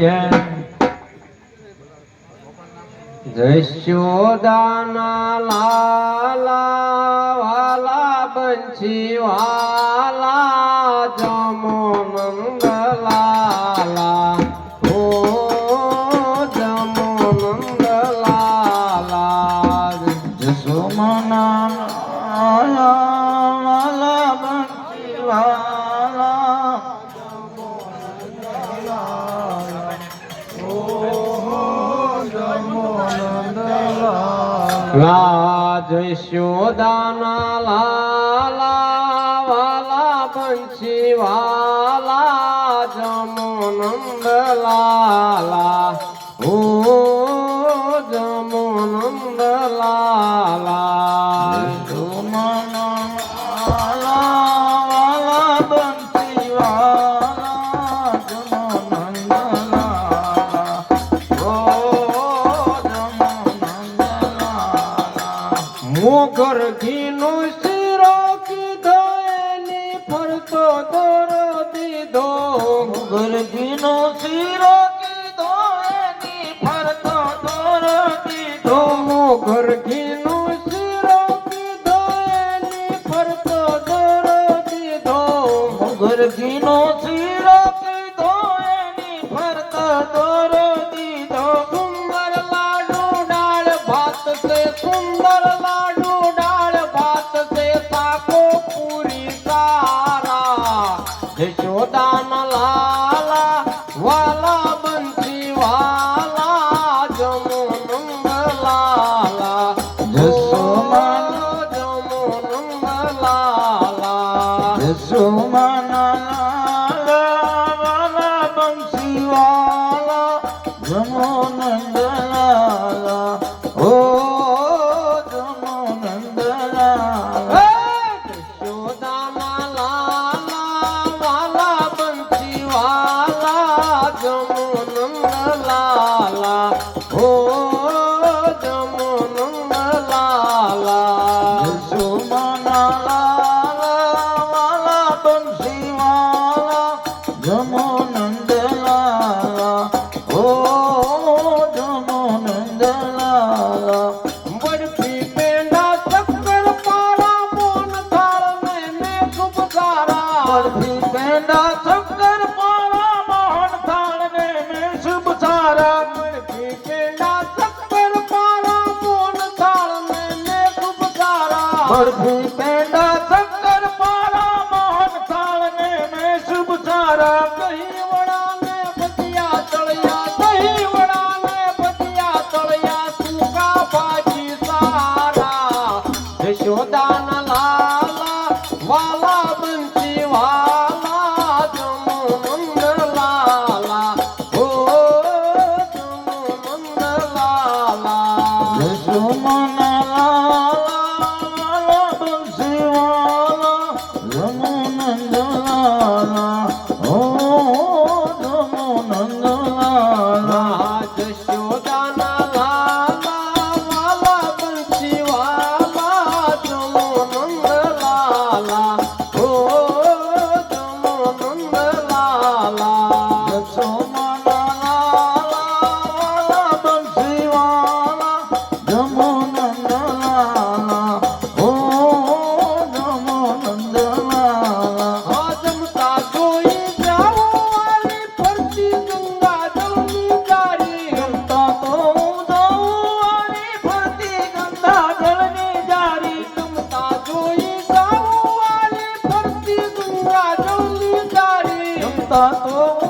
જય જશોદાના લાલા વાલા બંછી વાલા લા જશોદાના લાલા વાલા બંછી વાલા મોગર ઘીનો શીરો કીધો, એની ફરતો દોર દીધો. ગરબીનો શીરો કીધો, એની ફરતો દોર દીધો. મોગર ઘીનો શીરો કીધો, એની ફરતો દોર દીધો. ગરબીનો શીરો કીધો, એની ફરતો દોર દીધો. સુંદર લાડુ ડાળ ભાત સે સુંદર લાડુ લાલા Fala! 啊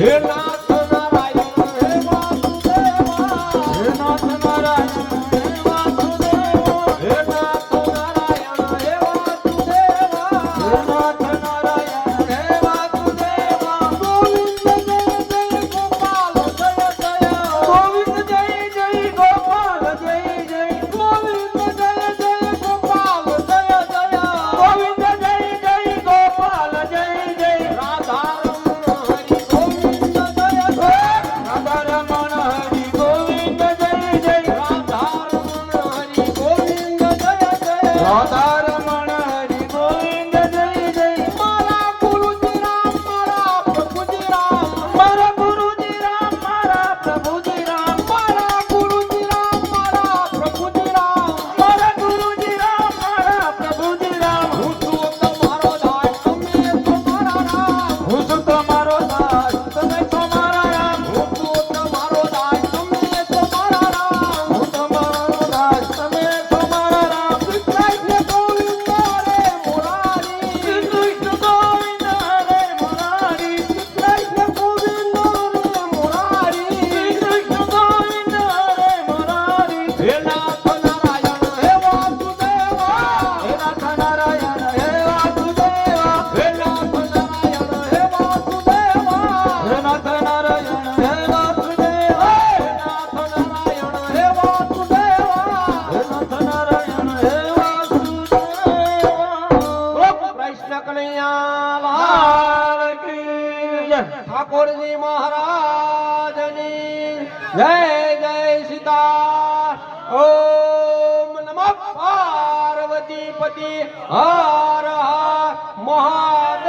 Helal. જય જય સીતા ઓમ નમઃ પાર્વતી પતિ હર હર મહા